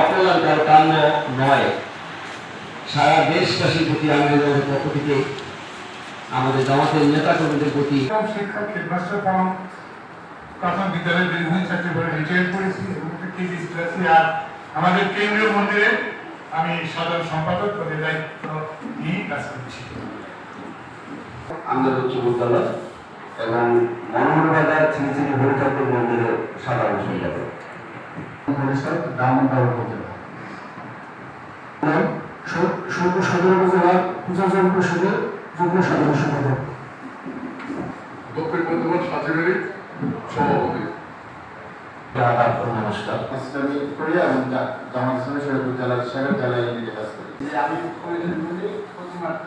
অকল্যাণকর কাণ্ড নয় প্রতি আমাদের পক্ষ থেকে আমাদের জামাতের নেতা কর্মীদের প্রতি আমাদের কেন্দ্রীয় মন্দিরে আমি সাধারণ সম্পাদক পদে দায়িত্ব নিয়ে কাজ করছি উচ্চ বিদ্যালয় এবং মনোহরবাজার ছিনিছিনি হরিঠাকুর মন্দিরের সাধারণ সম্পাদক পরিষদ দামোদর উপজেলা সর্ব সদর উপজেলা পূজাচরণ পরিষদের যুগ্ম সাধারণ সম্পাদক দক্ষিণ বর্ধমান সাথীবাড়ি সভাপতি। নমস্কার। ইসলামী কোরিয়া এবং জা- ইসলামী শরীয়তুল জেলার সাহেব জেলায় নিজে কাজ করি। আমি প্রতিদিন প্রতিমাত্র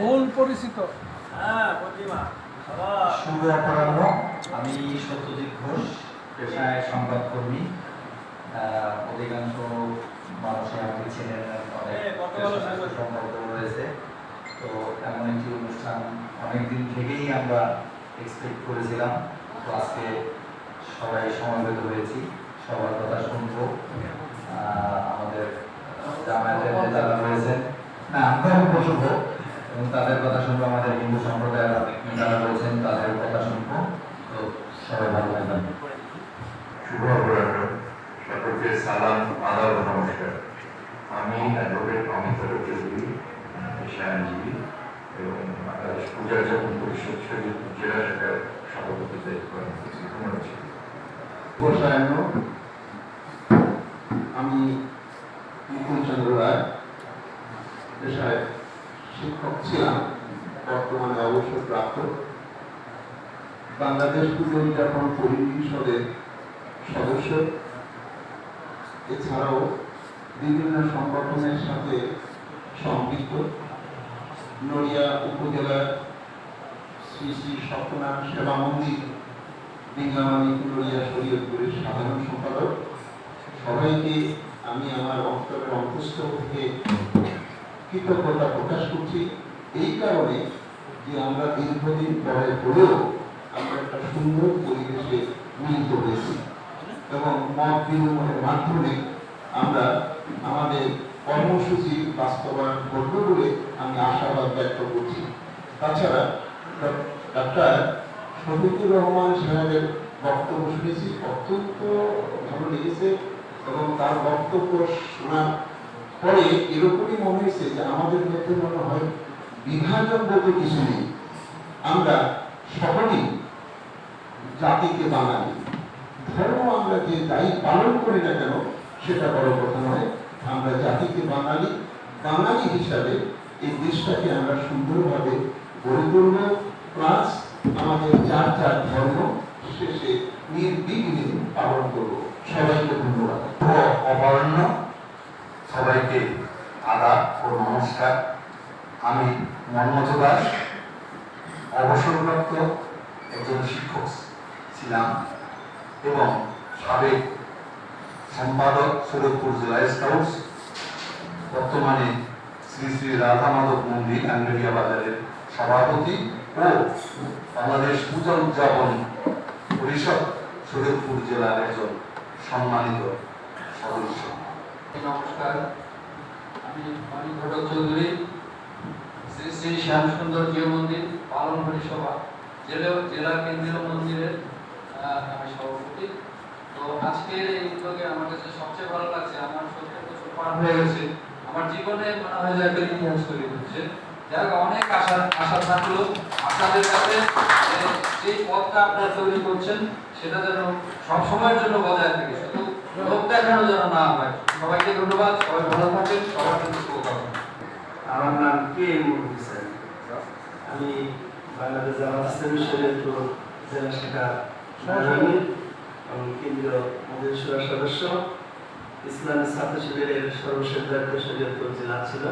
মূল পরিচিত। শুভ অপরাহ্ন। আমি সত্যজিৎ ঘোষ পেশায় সংবাদকর্মী। অধিকাংশ মানুষই আমাকে পেশার সম্পর্ক রয়েছে। তো এমন একটি অনুষ্ঠান অনেক দিন থেকেই আমরা এক্সপেক্ট করেছিলাম। তো আজকে সবাই সমবেত হয়েছি। সবার কথা শুনব। আমাদের জামায়াতের নেতারা রয়েছেন। না আমরাও বসবো। এবং তাদের কথা শুনব আমাদের হিন্দু সম্প্রদায়ের অনেক নেতারা রয়েছেন তাদের কথা শুনব। তো সবাই ভালো থাকবেন। শুভ অপরাহ্ন। সকলকে সালাম আদাব নমস্কার। আমি অ্যাডভোকেট অমিত চৌধুরী পেশায় আইনজীবী এবং পূজা যখন পরিষদ শরীর জেলা শাখার সভাপতি দায়িত্ব আমি মুকুল চন্দ্র রায় পেশায় শিক্ষক ছিলাম, বর্তমানে অবসরপ্রাপ্ত বাংলাদেশ পূজা উদযাপন পরিষদের সদস্য, এছাড়াও বিভিন্ন সংগঠনের সাথে সম্পৃক্ত, নড়িয়া উপজেলার শ্রী শ্রী সত্যনারায়ণ সেবা মন্দির বিজ্ঞানী নড়িয়া শরীয়তপুরের সাধারণ সম্পাদক। সবাইকে আমি আমার অন্তরের অন্তস্থ থেকে কৃতজ্ঞতা প্রকাশ করছি। এই কারণে যে আমরা দীর্ঘদিন পরে পড়েও আমরা একটা সুন্দর পরিবেশে মিলিত হয়েছি এবং মত বিনিময়ের মাধ্যমে আমরা আমাদের কর্মসূচি বাস্তবায়ন করবে বলে আমি আশাবাদ ব্যক্ত করছি। তাছাড়া ডাক্তার শফিকুর রহমান সাহেবের বক্তব্য শুনেছি, অত্যন্ত ভালো লেগেছে এবং তার বক্তব্য শোনার পরে এরকমই মনে হয়েছে যে আমাদের মধ্যে মনে হয় বিভাজন বলতে কিছু নেই। আমরা সকলেই জাতিকে বাঙালি। ধর্ম আমরা যে যাই পালন করি না কেন, সেটা বড় কথা নয়। আমরা জাতিকে বাঙালি। বাঙালি হিসাবে এই দেশটাকে আমরা সুন্দরভাবে গড়ে তুলব। প্লাস আমাদের যার যার ধর্ম শেষে নির্বিঘ্নে পালন করব। সবাইকে ধন্যবাদ। অপরাহ্ন। সবাইকে আদাব ও নমস্কার। আমি মন্মথ দাস, অবসরপ্রাপ্ত একজন শিক্ষক ছিলাম এবং সাবেক সম্পাদক সুরতপুর জেলা স্কাউটস, বর্তমানে শ্রী শ্রী রাধা মাধব মন্দির আঙ্গেরিয়া বাজারের সভাপতি ও বাংলাদেশ পূজা উদযাপন পরিষদ সুরতপুর জেলার একজন সম্মানিত সদস্য। নমস্কার। আমি ঘটক চৌধুরী, শ্রী শ্রী শ্যামসুন্দর জিও মন্দির, পালন জেলা জেলা কেন্দ্রীয় মন্দিরের আমি সভাপতি। তো আজকের এই উদ্যোগে আমার কাছে সবচেয়ে ভালো লাগছে, আমার বছর পার হয়ে গেছে। আমার জীবনে মনে হয় যে একটা ইতিহাস তৈরি হচ্ছে। যাক অনেক আশা আশা থাকল। আপনাদের কাছে যে পথটা আপনারা তৈরি করছেন, সেটা যেন সব সময়ের জন্য বজায় থাকে। শুধু লোক দেখানো যেন না হয়। সবাইকে ধন্যবাদ, সবাই ভালো থাকেন, সবার জন্য শুভকামনা। আমার নাম কে এম হোসেন আমি বাংলাদেশ জামাত ইসলামী শরীয়তপুর জেলা শাখা কেন্দ্রীয় মন্ত্রিসভার সদস্য। ইসলামী ছাত্র শিবিরের সর্বশেষ দায়িত্ব জেলা ছিল।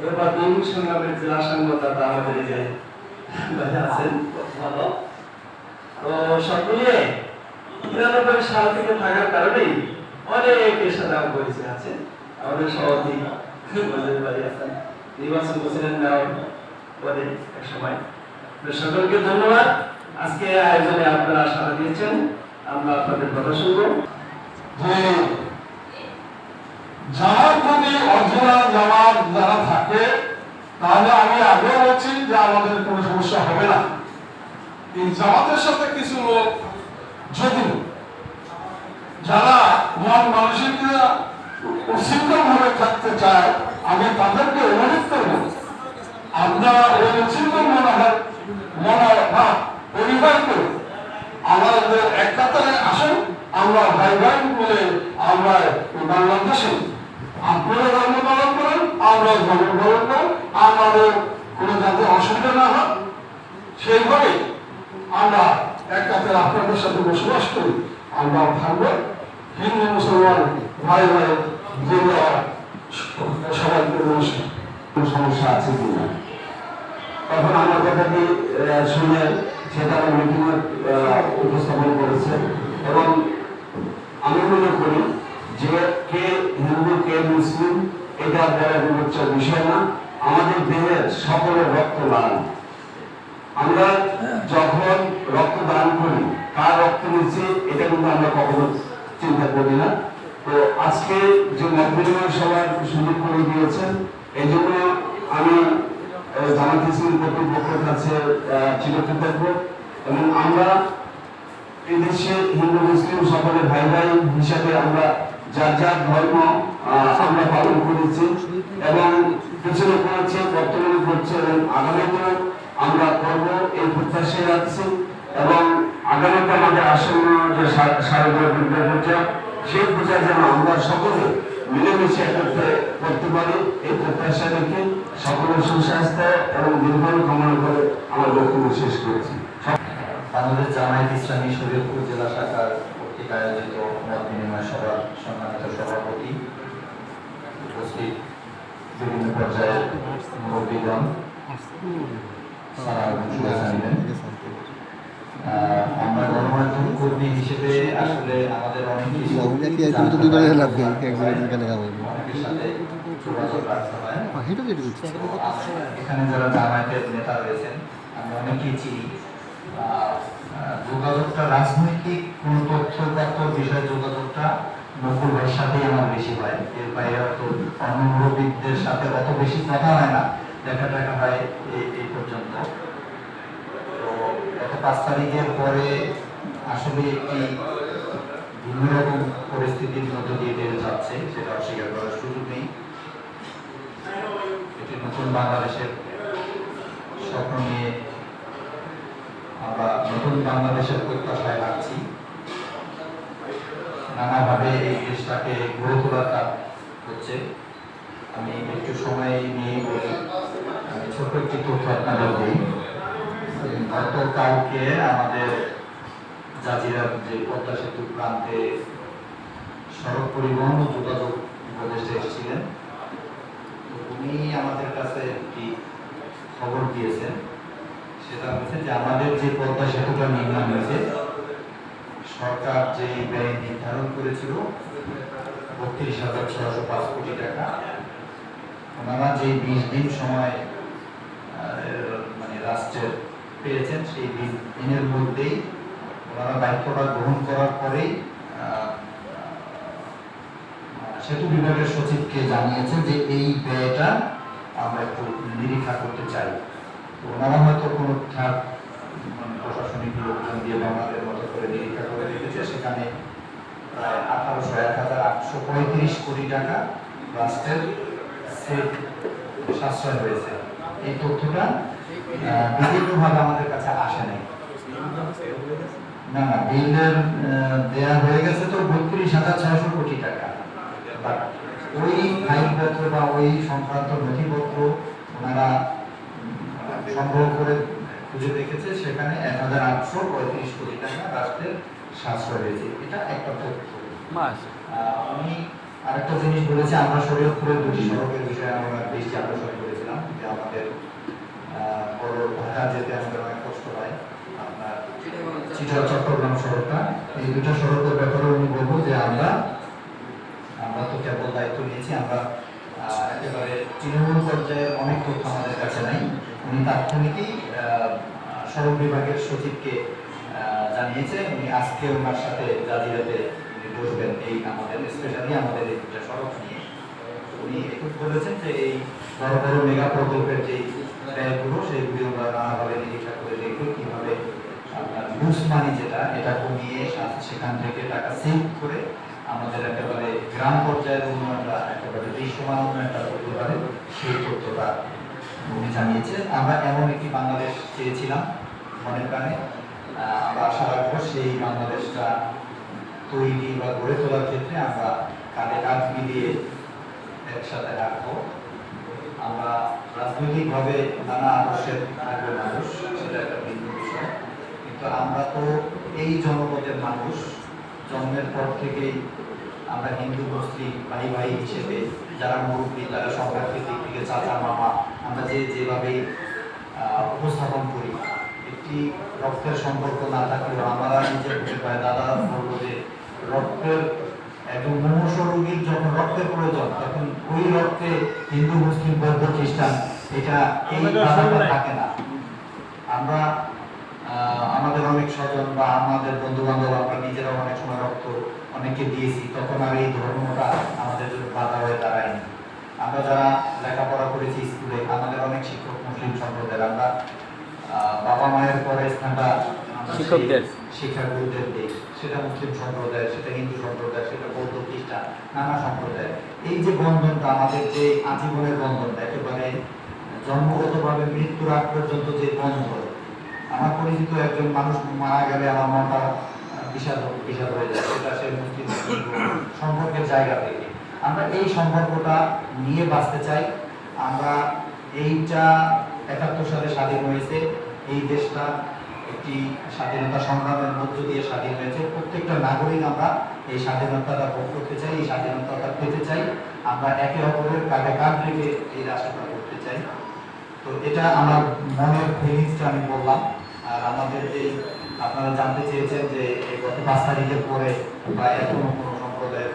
এবার বিএনপি সংগ্রামের জেলা সংবাদদাতা আমাদের যে আছেন, ভালো। তো মিলিয়ে নিরানব্বই সাল থেকে থাকার কারণেই সাথে আমার পরিচয় আছে। আমাদের সভাপতি বাড়ি আছেন নির্বাচন করছিলেন নেওয়ার পরে এক সময়। সকলকে ধন্যবাদ। আজকে আয়োজনে আপনারা সাড়া দিয়েছেন। আমরা আপনাদের কথা শুনব। যে জামাত যদি অরিজিনাল জামাত যারা থাকে, তাহলে আমি আগেও বলছি যে আমাদের কোনো সমস্যা হবে না। এই জামাতের সাথে কিছু লোক যদি যারা মন মানসিকতা উচ্ছৃঙ্খল ভাবে থাকতে চায়, আমি তাদেরকে অনুরোধ করব, আপনারা ওই উচ্ছৃঙ্খল মনোভাব মনোভাব পরিবার করে আমাদের এক আসুন, আমরা ভাই ভাই বলে আমরা বাংলাদেশে আপনারা ধর্ম পালন করেন, আমরা ধর্ম পালন করেন, আমাদের কোনো যাতে অসুবিধা না হয় সেইভাবে আমরা এক কাতারে আপনাদের সাথে বসবাস করি। আমরা থাকব হিন্দু, মুসলমান, ভাই ভাই সমস্যা আছে কিনা তখন আমার শুনে সেটা উপস্থাপন করেছে। এবং আমি মনে করি যে কে হিন্দু, কে মুসলিম, এটা বড় বিবেচ্য বিষয় না। আমাদের দেহের সকলের রক্ত লাল। আমরা যখন রক্ত দান করি কার রক্ত নিচ্ছি এটা কিন্তু আমরা কখনো চিন্তা করি না। তো আজকে যে মত বিনিময় সুযোগ করে দিয়েছেন, এই জন্য আমি জামাত কর্তৃপক্ষের কাছে চিরকৃতজ্ঞ এবং আমরা এই দেশে হিন্দু, মুসলিম সকলে ভাই ভাই হিসাবে আমরা যার যার ধর্ম আমরা পালন করেছি এবং পিছনে করেছে বর্তমানে করছে এবং আগামীতেও আমরা করব এই প্রত্যাশায় রাখছি এবং আগামীতে আমাদের আসন্ন যে সা- শারদীয় দুর্গা পূজা সেই পূজা যেন আমরা সকলে মিলেমিশে একত্রে করতে পারি, এই প্রত্যাশা রেখে সকলের সুস্বাস্থ্য এবং দীর্ঘায়ু কামনা করে আমার বক্তব্য শেষ করেছি। বাংলাদেশ জামায়াত ইসলামী শরীয়তপুর জেলা শাখার কর্তৃক আয়োজিত মত বিনিময় সভার সম্মানিত সভাপতি, উপস্থিত বিভিন্ন পর্যায়ের মুরব্বীগণ সারা শুভেচ্ছা আমরা গণমাধ্যম কর্মী হিসেবে আসলে আমাদের অনেক কিছু আমি তো দুবারে লাগবে একবারে এখানে যাব অনেকের সাথে যোগাযোগ রাখতে হয় হেঁটে যেতে দিচ্ছি এখানে যারা জামায়াতের নেতা রয়েছেন আমি অনেকেই চিনি। আহ, আহ, যোগাযোগটা রাজনৈতিক কোন তথ্যগত বিষয় যোগাযোগটা নকুল ভাইয়ের সাথেই আমার বেশি হয়। এর বাইরে হয়তো অন্য মুরব্বীদের সাথে অত বেশি কথা হয় না। দেখা টাকা হয় এই পর্যন্ত। পাঁচ তারিখের পরে আসলে একটি ভিন্ন রকম পরিস্থিতির মধ্য দিয়ে দিয়ে যাচ্ছে, সেটা অস্বীকার করার সুযোগ নেই। এটি নতুন বাংলাদেশের স্বপ্ন নিয়ে আমরা নতুন বাংলাদেশের প্রত্যাশায় রাখছি নানাভাবে এই দেশটাকে গড়ে তোলার কাজ হচ্ছে। আমি একটু সময় নিয়ে বলি, আমি ছোট একটি তথ্য আপনাদের দিই। গতকালকে আমাদের জাজিরার যে পদ্মা সেতু প্রান্তে সড়ক পরিবহন ও যোগাযোগ উপদেষ্টা এসেছিলেন উনি আমাদের কাছে একটি খবর দিয়েছেন। সেটা হচ্ছে যে আমাদের যে পদ্মা সেতুটা নির্মাণ হয়েছে, সরকার যে ব্যয় নির্ধারণ করেছিল, বত্রিশ হাজার ছশো পাঁচ কোটি টাকা। ওনারা যে বিশ দিন সময় মানে রাষ্ট্রের পেয়েছেন সেই দিনের মধ্যেই ওনারা দায়িত্বটা গ্রহণ করার পরেই সেতু বিভাগের সচিবকে জানিয়েছেন যে এই ব্যয়টা আমরা একটু নিরীক্ষা করতে চাই। তো ওনারা হয়তো কোনো ঠাক মানে প্রশাসনিক লোকজন দিয়ে বা আমাদের মতো করে নিরীক্ষা করে রেখেছে, সেখানে প্রায় আঠারোশো, এক হাজার আটশো পঁয়ত্রিশ কোটি টাকা রাষ্ট্রের সেট সাশ্রয় হয়েছে। এই তথ্যটা বিভিন্নভাবে আমাদের কাছে আসে নাই। না না বিলের দেয়া হয়ে গেছে তো বত্রিশ হাজার ছয়শো কোটি টাকা। ওই ফাইলপত্র বা ওই সংক্রান্ত নথিপত্র ওনারা সংগ্রহ করে খুঁজে দেখেছে সেখানে এক হাজার আটশো পঁয়ত্রিশ কোটি টাকা রাষ্ট্রের সাশ্রয় হয়েছে। এটা একটা তথ্য। আমি আরেকটা জিনিস বলেছি আমরা শরীয়তপুরের দুটি সড়কের বিষয়ে আমরা দৃষ্টি আকর্ষণ করেছিলাম যে আমাদের বড় ঢাকা যেতে আমাদের অনেক কষ্ট হয় আপনার চিটার চট্টগ্রাম সড়কটা এই দুটো সড়কের ব্যাপারে আমি বলব যে আমরা আমরা তো কেবল দায়িত্ব নিয়েছি আমরা একেবারে তৃণমূল পর্যায়ের অনেক তথ্য আমাদের কাছে নাই। উনি তাৎক্ষণিকই সড়ক বিভাগের সচিবকে জানিয়েছে উনি আজকে ওনার সাথে জাজিরাতে উনি বসবেন এই আমাদের স্পেশালি আমাদের এই দুটা সড়ক নিয়ে। উনি বলেছেন যে এই বড় বড় মেগা প্রকল্পের যে ব্যয়গুলো করে দেখব কীভাবে আপনার লুজ মানি যেটা, এটা কমিয়ে সেখান থেকে টাকা সেভ করে আমাদের একেবারে গ্রাম পর্যায়ের উন্নয়নটা, একেবারে দৃশ্যমান উন্নয়নটা করতে পারে, সেই তথ্যটা উনি জানিয়েছে। আমরা এমন একটি বাংলাদেশ চেয়েছিলাম মনে প্রাণে। আশা রাখব সেই বাংলাদেশটা তৈরি বা গড়ে তোলার ক্ষেত্রে আমরা কাঁধে কাঁধ মিলিয়ে একসাথে রাখব। আমরা রাজনৈতিকভাবে নানা আদর্শের থাকবে মানুষ, সেটা একটা ভিন্ন বিষয়। কিন্তু আমরা তো এই জনপদের মানুষ, জন্মের পর থেকেই আমরা হিন্দু, মুসলিম, ভাই ভাই হিসেবে যারা মুরব্বী তারা সম্পর্কের দিক থেকে চাচা, মামা, আমরা যে যেভাবে উপস্থাপন করি, একটি রক্তের সম্পর্ক না থাকলেও আমরা নিজের ভাই দাদা বলব যে রক্তের একজন মুমূর্ষ রোগীর যখন রক্তের প্রয়োজন তখন ওই রক্তে হিন্দু মুসলিম বৌদ্ধ খ্রিস্টান এটা এই বাধাটা থাকে না। আমরা আমাদের অনেক স্বজন বা আমাদের বন্ধু বান্ধব আমরা নিজেরা অনেক সময় রক্ত অনেককে দিয়েছি তখন আর এই ধর্মটা আমাদের জন্য বাধা হয়ে দাঁড়ায়নি। আমরা যারা লেখাপড়া করেছি স্কুলে আমাদের অনেক শিক্ষক মুসলিম সম্প্রদায়ের আমরা আহ, বাবা মায়ের পরে স্থানটা আমরা শিক্ষকদের। শিক্ষাগুরুদের দিই সেটা মুসলিম সম্প্রদায় সেটা হিন্দু সম্প্রদায় সেটা বৌদ্ধ খ্রিস্টান নানা সম্প্রদায়। এই যে বন্ধনটা আমাদের যে আজীবনের বন্ধনটা একেবারে জন্মগতভাবে মৃত্যুর আগ পর্যন্ত যে বন্ধন আমার পরিচিত একজন মানুষ মারা গেলে আমার আহ, বিষাদ বিষাদ হয়ে যায়। সেটা সে মুসলিম সম্পর্কের জায়গা থেকে। আমরা এই সম্পর্কটা নিয়ে বাঁচতে চাই। আমরা এইটা একাত্তর সালে স্বাধীন হয়েছে। এই দেশটা একটি স্বাধীনতা সংগ্রামের মধ্য দিয়ে স্বাধীন হয়েছে। প্রত্যেকটা নাগরিক আমরা এই স্বাধীনতাটা ভোগ করতে চাই, এই স্বাধীনতাটা পেতে চাই। আমরা একে অপরের কাঁধে কাঁধ রেখে এই রাষ্ট্রটা করতে চাই। তো এটা আমার মনের ফিলিংসটা আমি বললাম। আর আমাদের যে আপনারা জানতে চেয়েছেন যে গত পাঁচ তারিখের পরে বা এখনও কোনো সম্প্রদায়ের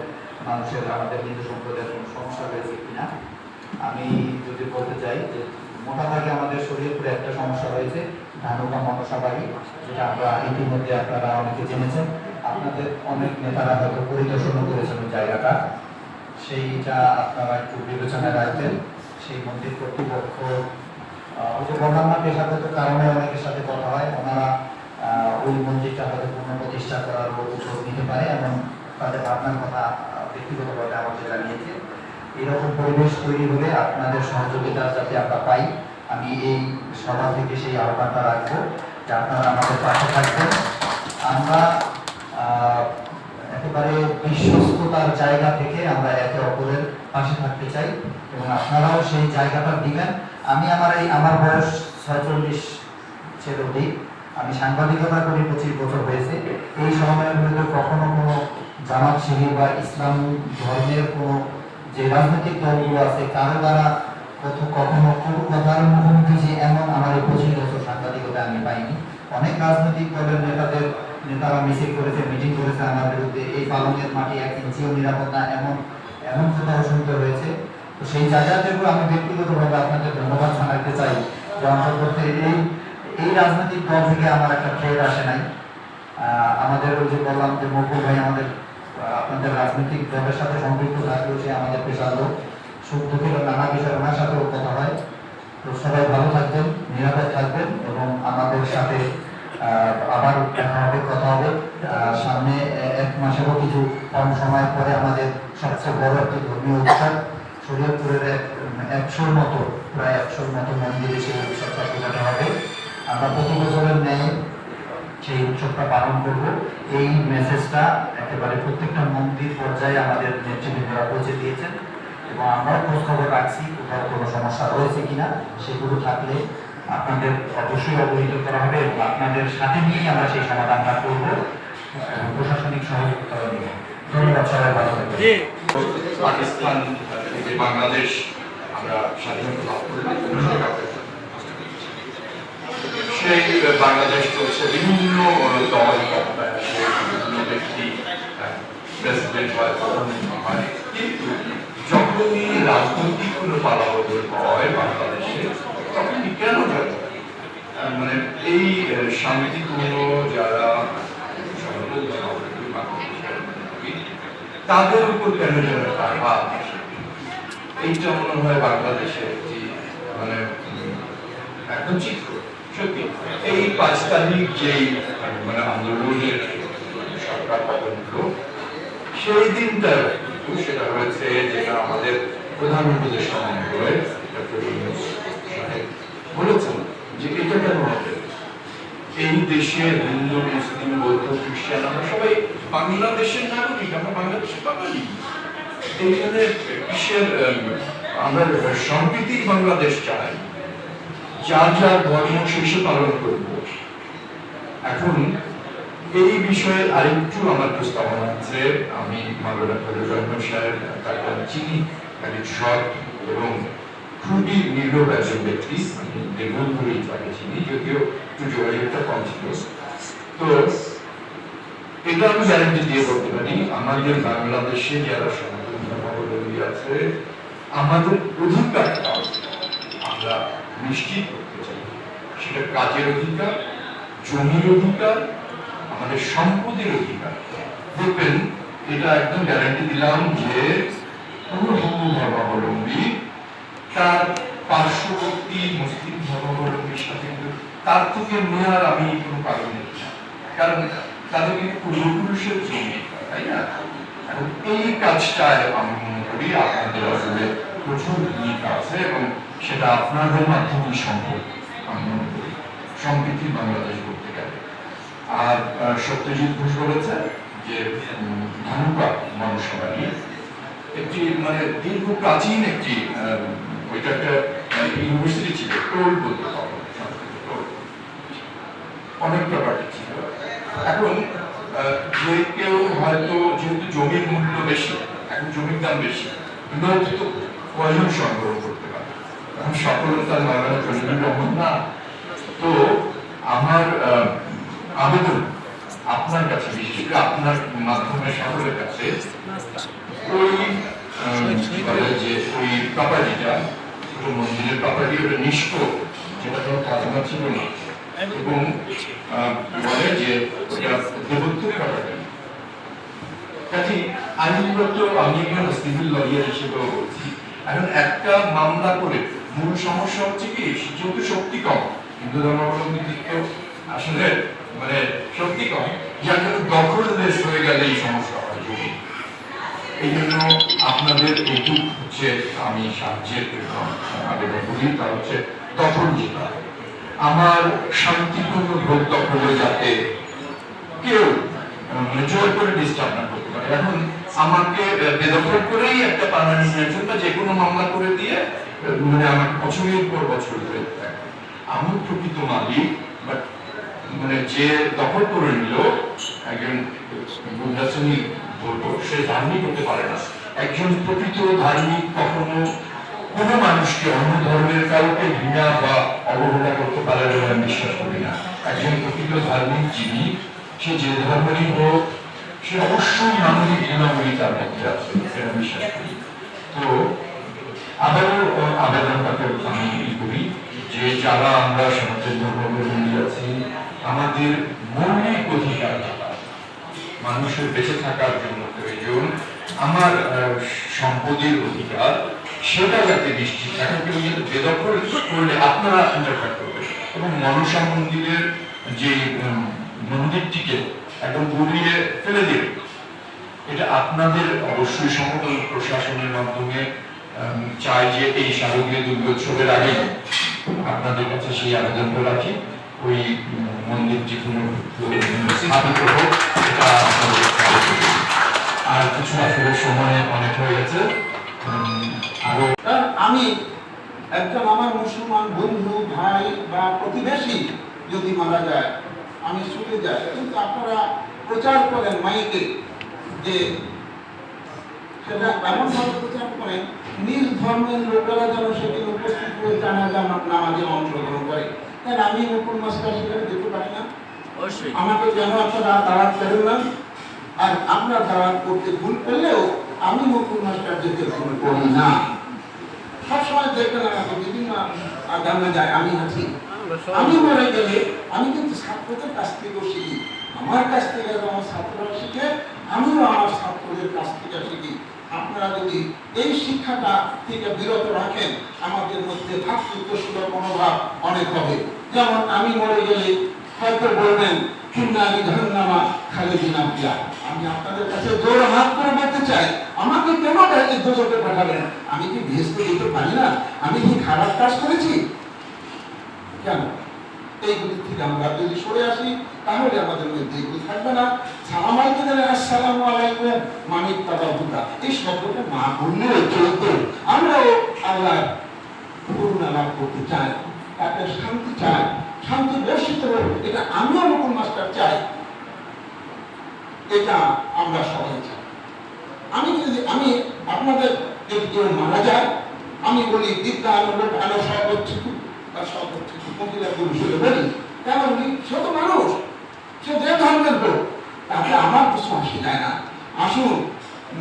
মানুষের, আমাদের হিন্দু সম্প্রদায়ের কোনো সমস্যা রয়েছে কিনা, আমি যদি বলতে চাই যে মোটা দাগে আমাদের শরীয়তপুরে একটা সমস্যা রয়েছে ধানুকা মনসা বাড়ি যেটা আমরা ইতিমধ্যে আপনারা অনেকে জেনেছেন। আপনাদের অনেক নেতারা হয়তো পরিদর্শন করেছেন জায়গাটা। সেইটা আপনারা একটু বিবেচনায় রাখবেন। সেই মন্দির কর্তৃপক্ষ কারণে অনেকের সাথে কথা হয়। ওনারা ওই মন্দিরটা নিতে পারে এবং তাদের কথা জানিয়েছে। এরকম পরিবেশ তৈরি হলে আপনাদের সহযোগিতা যাতে আমরা পাই, আমি এই সভা থেকে সেই আহ্বানটা রাখব যে আপনারা আমাদের পাশে থাকবেন। আমরা একেবারে বিশ্বস্ততার জায়গা থেকে আমরা একে অপরের পাশে থাকতে চাই এবং আপনারাও সেই জায়গাটা দিবেন। আমি আমার এই, আমার বয়স ছয়চল্লিশ ছিল অধিক। আমি সাংবাদিকতা করি, পঁচিশ বছর হয়েছে। এই সময়ের মধ্যে কখনো কোনো জামাত শিবির বা ইসলাম ধর্মের কোনো যে রাজনৈতিক দলগুলো আছে, কারও দ্বারা কখনো যে এমন আমার সাংবাদিকতা আমি পাইনি। অনেক রাজনৈতিক দলের নেতাদের, নেতারা মিছিল করেছে মিটিং করেছে আমার বিরুদ্ধে, এই পালনের মাটি এক ইঞ্চিও নিরাপদ না, এমন এমন কথাও তো সেই জায়গা আমি ব্যক্তিগতভাবে আপনাদের ধন্যবাদ জানাতে চাই। যে অন্তর্গত এই এই রাজনৈতিক দল থেকে আমার একটা ট্রেড আসে নাই। আমাদের যে বললাম যে মকুল ভাই আমাদের আপনাদের রাজনৈতিক দলের সাথে সম্পৃক্ত থাকলেও সে আমাদের পেশার লোক। সুখ দুঃখের নানা বিষয়ে ওনার সাথেও কথা হয়। তো সবাই ভালো থাকবেন, নিরাপদ থাকবেন এবং আমাদের সাথে আবার দেখা হবে, কথা হবে। সামনে এক মাসেরও কিছু কম সময় পরে আমাদের সবচেয়ে বড় একটি ধর্মীয় উৎসব, শরীয়তপুরের এক, একশোর মতো, প্রায় একশোর মতো মন্দিরে সেই উৎসবটা পূজানো হবে। আমরা প্রতি বছরের ন্যায় সেই উৎসবটা পালন করব। এই মেসেজটা একেবারে প্রত্যেকটা মন্দির পর্যায়ে আমাদের নেতৃবৃন্দরা পৌঁছে দিয়েছেন। এবং আমরাও খোঁজ খবর রাখছি কোথাও কোনো সমস্যা রয়েছে কিনা সেগুলো থাকলে আপনাদের অবশ্যই অবহিত করা হবে এবং আপনাদের সাথে নিয়েই আমরা সেই সমাধানটা করব। প্রশাসনিক সহযোগিতা নেব ধন্যবাদ সবাই ভালো পাকিস্তান থেকে বাংলাদেশ আমরা স্বাধীনতা লাভ করি সেই বাংলাদেশ চলছে বিভিন্ন দল বিভিন্ন ব্যক্তি প্রেসিডেন্ট হয় প্রধানমন্ত্রী হয়। কিন্তু যখনই রাজনৈতিক কোনো পালাবদল হয় বাংলাদেশে তখনই কেন মানে এই শান্তিপূর্ণ যারা তাদের উপর কেন যেন আঘাত এইটা মনে হয় বাংলাদেশের একটি মানে একদম চিত্র। সত্যি, এই পাঁচ তারিখ যেই মানে আন্দোলনের সরকার পতন সেই দিনটা কিন্তু সেটা হয়েছে যেটা আমাদের প্রধান সাহেব বলেছেন যে এটা কেন এই দেশে হিন্দু মুসলিম বৌদ্ধ খ্রিস্টান আমরা সবাই বাংলাদেশের নাগরিক আমরা বাংলাদেশের বাঙালি। এইখানে আম, আমরা সম্প্রীতির বাংলাদেশ চাই যার যার ধর্ম শেষে পালন করব। এখন এই বিষয়ে আরেকটু আমার প্রস্তাবনা আছে। আমি মাওলানা ফজলুর রহমান সাহেব আমি চিনি তাকে সৎ এবং খুবই নীরব একজন ব্যক্তি, আমি দীর্ঘদিন ধরেই তাকে চিনি, যদিও একটু যোগাযোগটা কম ছিল। তো এটা আমি গ্যারান্টি দিয়ে বলতে পারি, আমাদের বাংলাদেশে যারা সনাতন ধর্মাবলম্বী আছে, আমাদের অধিকারটা আমরা নিশ্চিত করতে চাই। সেটা কাজের অধিকার, জমির অধিকার আমাদের সম্পদের অধিকার। দেখবেন, এটা একদম গ্যারান্টি দিলাম যে কোনো হিন্দু ধর্মাবলম্বী তার পার্শ্ববর্তী মুসলিম ধর্মাবলম্বীর সাথে কিন্তু তার থেকে নেওয়ার আমি কোনো কারণ নেই। কারণ তাদের কিন্তু পূর্বপুরুষের জমি তাই না? এখন এই কাজটায় আমি মনে করি আপনাদের আসলে প্রচুর ভূমিকা আছে এবং সেটা আপনাদের মাধ্যমেই সম্ভব, আমি মনে করি। সম্প্রীতি বাংলাদেশ আর সত্যজিৎ ঘোষ বলেছে যে উম, ধানুকা মনসভা নিয়ে। একটি মানে দীর্ঘ প্রাচীন একটি ওইটা একটা ইউনিভার্সিটি ছিল টোল বলতে অনেক ব্যাপারটা ছিল। এখন যে কেউ হয়তো যেহেতু জমির মূল্য বেশি এখন জমির দাম বেশি তো কয়জন সংগ্রহ করতে পারে? এখন ফজলুর রহমান না। তো আমার আহ, আবেদন আপনার কাছে, বিশেষ করে আপনার মাধ্যমে সকলের কাছে। ওই বলে যে ওই প্রপার্টিটা ওই মন্দিরের প্রপার্টি ওটা নিষ্ঠ, যেটা কোনো খাজনা ছিল না। এবং বলে যে ওটা দেবত্বের প্রপার্টি কাজে আইনগত, আমি এখানে সিভিল লয়ার হিসেবে বলছি, এখন একটা মামলা করে মূল সমস্যা হচ্ছে কি যেহেতু শক্তি কম, হিন্দু ধর্মাবলম্বীদের তো আসলে মানে শক্তি কম। যার জন্য দখল দেশ হয়ে গেলে এই সমস্যা হয় এই জন্য আপনাদের এইটুকু হচ্ছে আমি সাহায্যের আবেদন করি তা হচ্ছে দখল যেটা। আমার শান্তিপূর্ণ ভোট দখলে যাতে কেউ মানে জোর করে ডিস্টার্ব না করতে পারে। এখন আমাকে বেদখল করেই একটা পার্মানেন্ট বা যে কোনো মামলা করে দিয়ে মানে আমাকে বছরের পর বছর ধরে থাকে আমি প্রকৃত মালিক বাট মানে যে দখল করে নিল, একজন নির্বাচনী বলব সে ধার্মিক হতে পারে না। একজন প্রকৃত ধার্মিক কখনো কোনো মানুষকে অন্য ধর্মের কাউকে ঘৃণা বা অবহেলা করতে পারে বলে আমি বিশ্বাস করি না। একজন প্রকৃত ধার্মিক যিনি, সে যে ধর্মেরই হোক, সে অবশ্যই মানবিক গুণাবলী তার মধ্যে আছে আমি বিশ্বাস করি। তো আবারও আবেদনটাকে আমি যে যারা আমরা সনাতন ধর্মাবলম্বী আছি, আমাদের মৌলিক অধিকার মানুষের বেঁচে থাকার জন্য প্রয়োজন, আমার সম্পদের অধিকার, সেটা যাতে নিশ্চিত এখন কেউ যদি বেদখল করলে আপনারা ইন্টারফেয়ার করবেন। এবং মনসা মন্দিরের যে মন্দিরটিকে একদম গুলিয়ে ফেলে দেবে, এটা আপনাদের অবশ্যই সমতল প্রশাসনের মাধ্যমে চাই যে এই শারদীয় দুর্গোৎসবের আগে আপনাদের কাছে সেই আবেদনটা রাখি। ওই মন্দির যে কোনো স্থাপিত হোক আর কিছু আসলে সময় অনেক হয়ে গেছে। আরও আমি একজন আমার মুসলমান বন্ধু, ভাই বা প্রতিবেশী যদি মারা যায়, আমি ছুটে যাই। কিন্তু আপনারা প্রচার করেন মাইকে যে সেটা এমনভাবে প্রচার করেন নিজ ধর্মের লোকেরা যেন সেদিন উপস্থিত হয়ে জানাজা নামাজে অংশগ্রহণ করে। তাই আমি মুকুল মাস্টার সেখানে যেতে পারি না? আমাকে যেন আপনারা দাওয়াত করেন না আর আপনার দাওয়াত করতে ভুল করলেও আমি মুকুল মাস্টার যেতে ভুল করি না। সবসময় দেখবেন আমাকে বিভিন্ন আগামে যায় আমি আছি। আমি মরে গেলে আমি কিন্তু ছাত্রদের কাছ থেকেও শিখি। আমার কাছ থেকে আমার ছাত্ররা শিখে আমিও আমার ছাত্রদের কাছ থেকে শিখি। আপনারা যদি এই শিক্ষাটা থেকে বিরত রাখেন, আমাদের মধ্যে ভাতৃত্ব সুলভ মনোভাব অনেক হবে। যেমন আমি মরে গেলে হয়তো বলবেন কিন্না আমি ধন্যামা খালেদিন আপিয়া আমি আপনাদের কাছে জোর হাত করে বলতে চাই, আমাকে কেন এই দুজকে পাঠাবেন? আমি কি ভেস্তে দিতে পারি না? আমি কি খারাপ কাজ করেছি? কেন? এইগুলি থেকে আমরা যদি সরে আসি, তাহলে আমাদের মধ্যে থাকবে না। আসসালামু আলাইকুম, মানিক এই শব্দটা আমরাও আল্লাহ লাভ করতে চাই তাকে শান্তি চাই, শান্তি এটা আমিও নতুন মাস্টার চাই। এটা আমরা সবাই চাই। আমি যদি, আমি আপনাদের যদি কেউ মারা যায়, আমি বলি বিদ্যা আনন্দ ভালো সর্বোচ্চ সর্বোচ্চ। মহিলা পুরুষের বলি কেন বলি সে তো মানুষ, সে যে ধর্মের লোক, তাতে আমার কিছু আসে যায় না। আসুন,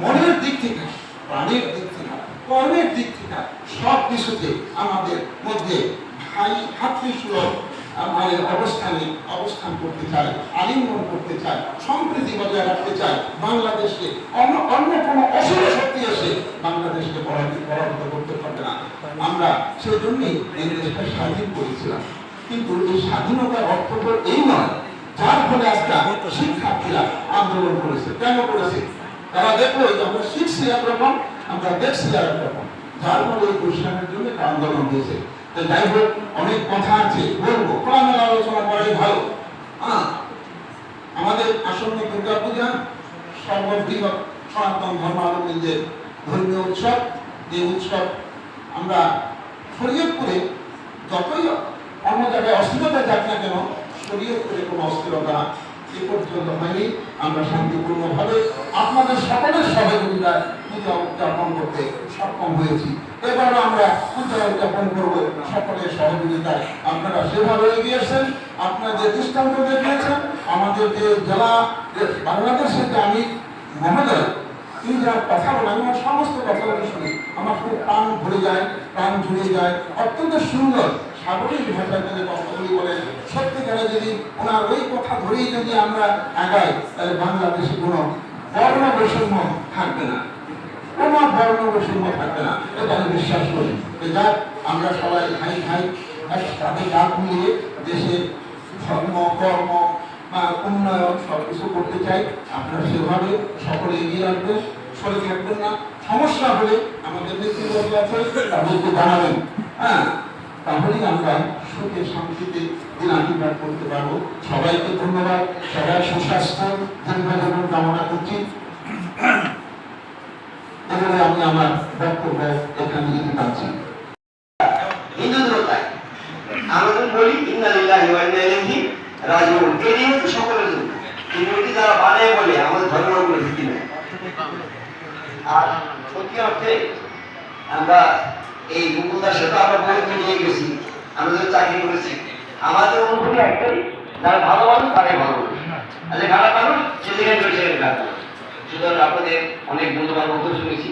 মনের দিক থেকে প্রাণের দিক থেকে, কর্মের দিক থেকে সব কিছুতে আমাদের মধ্যে ভাই, ভাতৃসুলভ আমাদের অবস্থানে অবস্থান করতে চাই আলিঙ্গন করতে চাই সম্প্রীতি বজায় রাখতে চাই বাংলাদেশকে অন্য অন্য কোনো অসুর শক্তি এসে বাংলাদেশকে পরাজিত করতে পারবে না। আমরা সেই জন্যই এই দেশটা স্বাধীন করেছিলাম। কিন্তু এই স্বাধীনতার অর্থ তো এই নয়। যার ফলে আজকে শিক্ষার্থীরা আন্দোলন করেছে। কেন করেছে? তারা দেখল যে আমরা শিখছি একরকম, আমরা দেখছি একরকম যার ফলে এই বৈষম্যের জন্য আন্দোলন হয়েছে। তো যাই হোক, অনেক কথা আছে। বলব, খোলামেলা আলোচনা করাই ভালো। হ্যাঁ আমাদের আসন্ন দুর্গা পূজা সর্ববৃহৎ সনাতন ধর্মাবলম্বীদের ধর্মীয় উৎসব। যে উৎসব আমরা শরীয়তপুরে যতই অন্য জায়গায় অস্থিরতা যাক না কেন শরীয়তপুরে কোনো অস্থিরতা এ পর্যন্ত হয়নি। আমরা শান্তিপূর্ণভাবে আপনাদের সকলের সহযোগিতায় পূজা উদযাপন করতে সক্ষম হয়েছি। এবারও আমরা উদযাপন করব। সকলের সহযোগিতায় আপনারা সেভাবে এগিয়েছেন আপনারা যে দৃষ্টান্ত দেখিয়েছেন আমাদের যে জেলা বাংলাদেশের যে আমি মহোদয়, তিনি যার কথা বলে আমি আমার সমস্ত কথাগুলো শুনি। আমার খুব প্রাণ ভরে যায়, প্রাণ জুড়ে যায়। অত্যন্ত সুন্দর সাগরিক ভাষায় যদি কথাগুলি বলেন। সত্যিকারে যদি ওনার ওই কথা ধরেই যদি আমরা আগাই, তাহলে বাংলাদেশে কোনো বর্ণ বৈষম্য থাকবে না। কোনো বর্ণ বৈষম্য থাকবে না, এটা আমি বিশ্বাস করি। যাক, আমরা সবাই ভাই ভাই একসাথে কাঁধ মিলিয়ে দেশের ধর্ম, কর্ম উন্নয়ন সব কিছু করতে চাই। আপনারা সেভাবে সকলে এগিয়ে আসবেন সরে থাকবেন না। সমস্যা হলে আমাদের নেতৃবর্গ আছে, তাদেরকে জানাবেন। হ্যাঁ তাহলেই আমরা সুখে শান্তিতে দিন আশীর্বাদ করতে পারব। সবাইকে ধন্যবাদ। সবাই সুস্বাস্থ্য। দীর্ঘজীবন কামনা করছি। এবারে আমি আমার বক্তব্য এখানে পারছি হিন্দুদেরও আমরা বলি ইন্নালিল্লাহি ওয়া ইন্না ইলাইহি রাজিউন। এই নিয়ে সকলের জন্য। মূর্তি যারা বানায় বলে, আমাদের ধর্মের উপরে ভিত্তি নেই। আর সত্যি অর্থে আমরা এই মুকুলদার সাথে আমরা বহুত নিয়ে গেছি। আমরা যখন চাকরি করেছি, আমাদের অনুভূতি একটাই, যারা ভালো মানুষ, তারাই ভালো আর খারাপ মানুষ সে যেখানে সেখানে খারাপ। সুতরাং আপনাদের অনেক বন্ধু বান্ধব শুনেছি।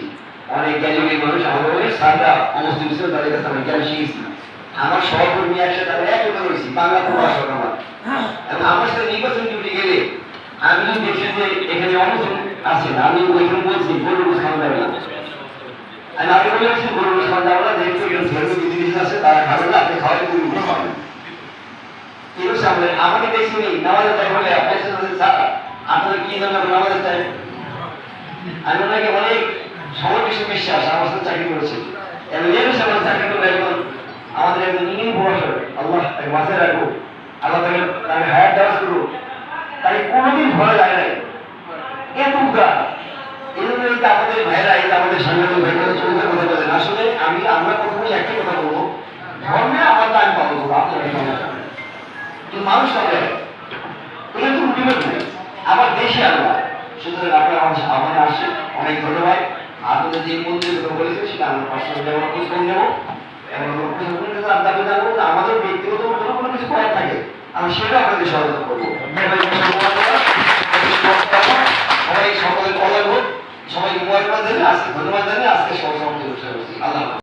অনেক জ্ঞানী মানুষ আমাদের সাররা অবস্থিত ছিল তাদের কাছে আমি জ্ঞান শিখেছি। আমার সহকর্মী একসাথে আমরা একসাথে রয়েছি বাংলা প্রভাষক আমার। এবং আমার সাথে নির্বাচন ডিউটি গেলে আমি দেখছি যে এখানে অনশন আছে না আমি ওইখানে বলছি গরুর খাওয়া আমি আগে বলে রাখছি গরুর খাওয়া যাবে যেহেতু এখানে ধর্মীয় বিধিনিষেধ আছে, তারা খাবে না, আপনি খাওয়াই গরু খাবেন কিন্তু আমাকে দেখছি নি নামাজের টাইম হলে আপনার সাথে আপনাদের কি জন্য নামাজের টাইম? আমি ওনাকে অনেক সময় বিশ্বাস আমার সাথে চাকরি করেছি। এবং সাথে চাকরি করলে এখন আমাদের একজন ইনি প্রভাষক আল্লাহ তাকে মাথায় রাখব আল্লাহ তাকে তাকে হায়ার দেওয়া শুরু তাই কোনোদিন ভয় লাগে নাই। এত উদার। এই জন্য আমাদের ভাইরা যে আমাদের সাংবাদিক ভাইরা চলতে কথা আসলে আমি, আমরা প্রথমে একটি কথা বলব, ধর্মে আমার আমি পাবো আপনারা কিন্তু মানুষ হবে এটা তো আবার দেশে আমরা সুতরাং আপনারা আসে অনেক ধন্যবাদ। আপনাদের যে মন্দিরগুলো বলেছে, সেটা আমরা পার্সোনাল ব্যবহার করে আমাদের ব্যক্তিগত কোনো কিছু করার থাকে। আমি সেটা আপনাদের সহায়তা করব। সবাই সকলে কলা সবাই মোবাইল আজকে ধন্যবাদ জানিয়ে আজকে সব সমাপ্ত করছি। আল্লাহ